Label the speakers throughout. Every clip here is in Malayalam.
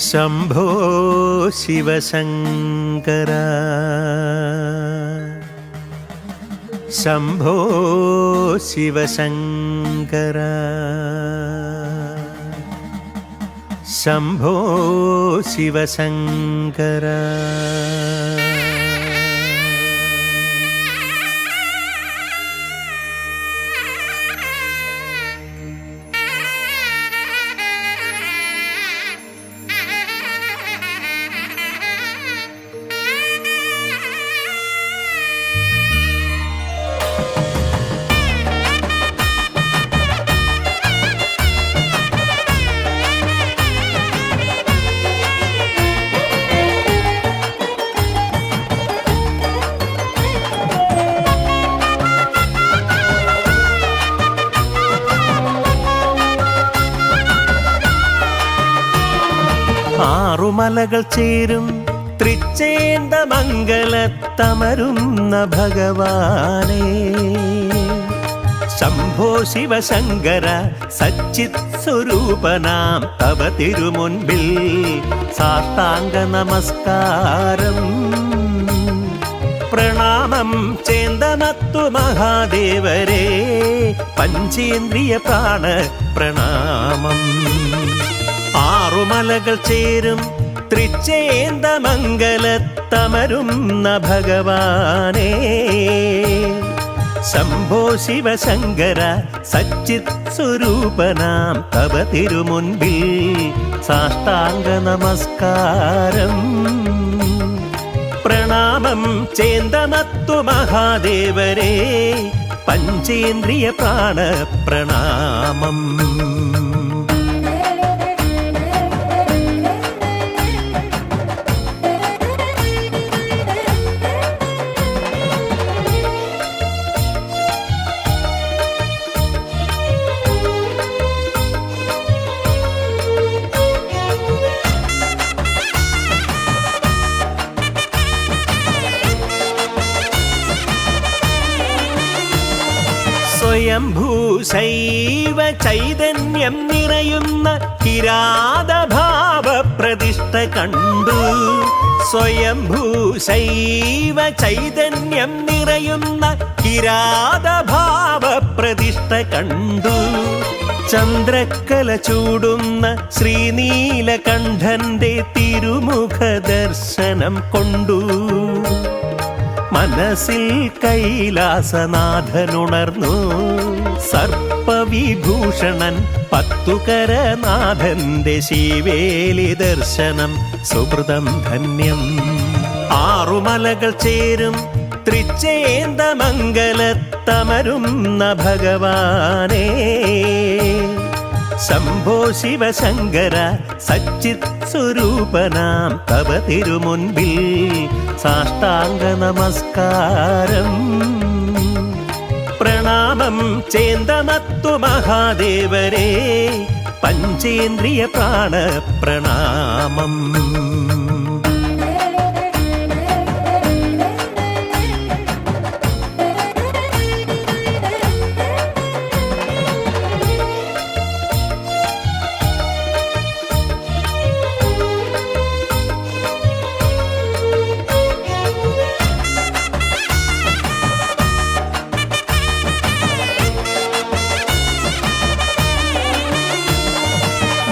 Speaker 1: शम्भो शिवशङ्कर। शम्भो शिवशङ्कर। शम्भो शिवशङ्कर। ആറുമലകൾ ചേരും. തൃച്ചേന്തമംഗലത്തമരുന്ന ഭഗവാനേ. ശംഭോ ശിവശങ്കര സച്ചിത് സ്വരൂപനാം തവ തിരുമുൻപിൽ. സാഷ്ടാംഗ നമസ്കാരം. പ്രണാമം ചേന്തമത്തു മഹാദേവരേ. പഞ്ചേന്ദ്രിയ പ്രാണ പ്രണാമം ആറുമലകൾ ചേരും. തൃച്ചേന്തമംഗലത്തമരുന്ന ഭഗവാനേ. ശംഭോ ശിവശങ്കര സച്ചിത് സ്വരൂപനാം തവ തിരുമുൻപിൽ സാഷ്ടാംഗ നമസ്കാരം. പ്രണാമം ചേന്തമത്തു മഹാദേവരേ പഞ്ചേന്ദ്രിയ പ്രാണ പ്രണാമം സ്വയംഭൂശൈവ ചൈതന്യം നിറയുന്ന കിരാതഭാവ പ്രതിഷ്ഠ കണ്ടു സ്വയംഭൂശൈവ ചൈതന്യം നിറയുന്ന കിരാതഭാവ പ്രതിഷ്ഠ കണ്ടു. ചന്ദ്രക്കല ചൂടുന്ന ശ്രീനീലകണ്ഠന്റെ തിരുമുഖ ദർശനം കൊണ്ടു. മനസ്സിൽ കൈലാസനാഥനുണർന്നു. സർപ്പവിഭൂഷണൻ പത്തുകരനാഥന്റെ ശിവേലി ദർശനം സുഹൃതം ധന്യം. ആറുമലകൾ ചേരും തൃച്ചേന്തമംഗലത്തമരുന്ന ഭഗവാനേ. ശംഭോ ശിവശങ്കര സച്ചിത് സ്വരൂപനാം തവ തിരുമുൻപിൽ സാഷ്ടാംഗ നമസ്കാരം. പ്രണാമം ചേന്തമത്തു മഹാദേവരേ പഞ്ചേന്ദ്രിയ പ്രാണ പ്രണാമം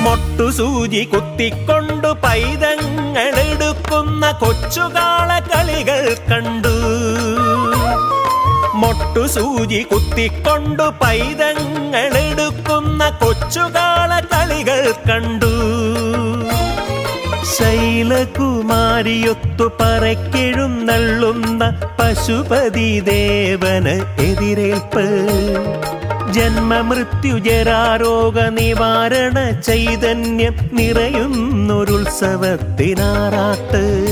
Speaker 1: മൊട്ടുസൂചി കുത്തിക്കൊണ്ടു പൈതങ്ങളെടുക്കുന്ന കൊച്ചുകാള കളികൾ കണ്ടു. മൊട്ടു സൂചി കുത്തിക്കൊണ്ടു പൈതങ്ങളെടുക്കുന്ന കൊച്ചുകാള കളികൾ കണ്ടു. ശൈലകുമാരിയൊത്തു പറക്കെഴുന്നള്ളുന്ന പശുപതി ദേവന് എതിരേൽപ്പ്. ജന്മമൃത്യുജരാരോഗ നിവാരണ ചൈതന്യം നിറയുന്നൊരുത്സവത്തിനാറാട്ട്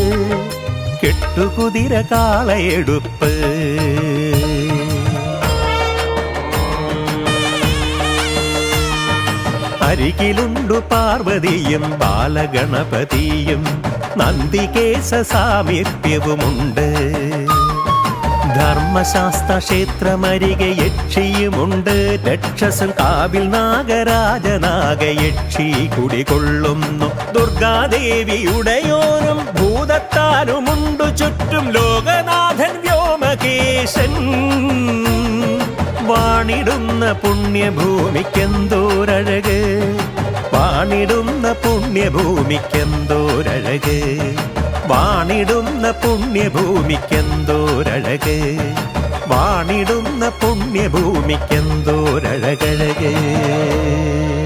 Speaker 1: കെട്ടുകുതിര കാളയെടുപ്പ്. അരികിലുണ്ടു പാർവതിയും ബാലഗണപതിയും. നന്ദികേശ സാമീപ്യവുമുണ്ട്. ധർമ്മശാസ്ത്ര ക്ഷേത്രമരികെ യക്ഷിയുമുണ്ട് രക്ഷസൻ കാവിൽ നാഗരാജനാഗയക്ഷി കുടികൊള്ളുന്നു ദുർഗാദേവിയുടെയോരും ഭൂതത്താലുമുണ്ടു. ചുറ്റും ലോകനാഥൻ വ്യോമകേശൻ. വാണിടുന്ന പുണ്യഭൂമിക്കെന്തോരഴക്? വാണിടുന്ന പുണ്യഭൂമിക്കെന്തോരഴക്? വാണിടുന്ന പുണ്യഭൂമിക്കെന്തോരഴക്? വാണിടുന്ന പുണ്യഭൂമിക്കെന്തോരഴകഴക്?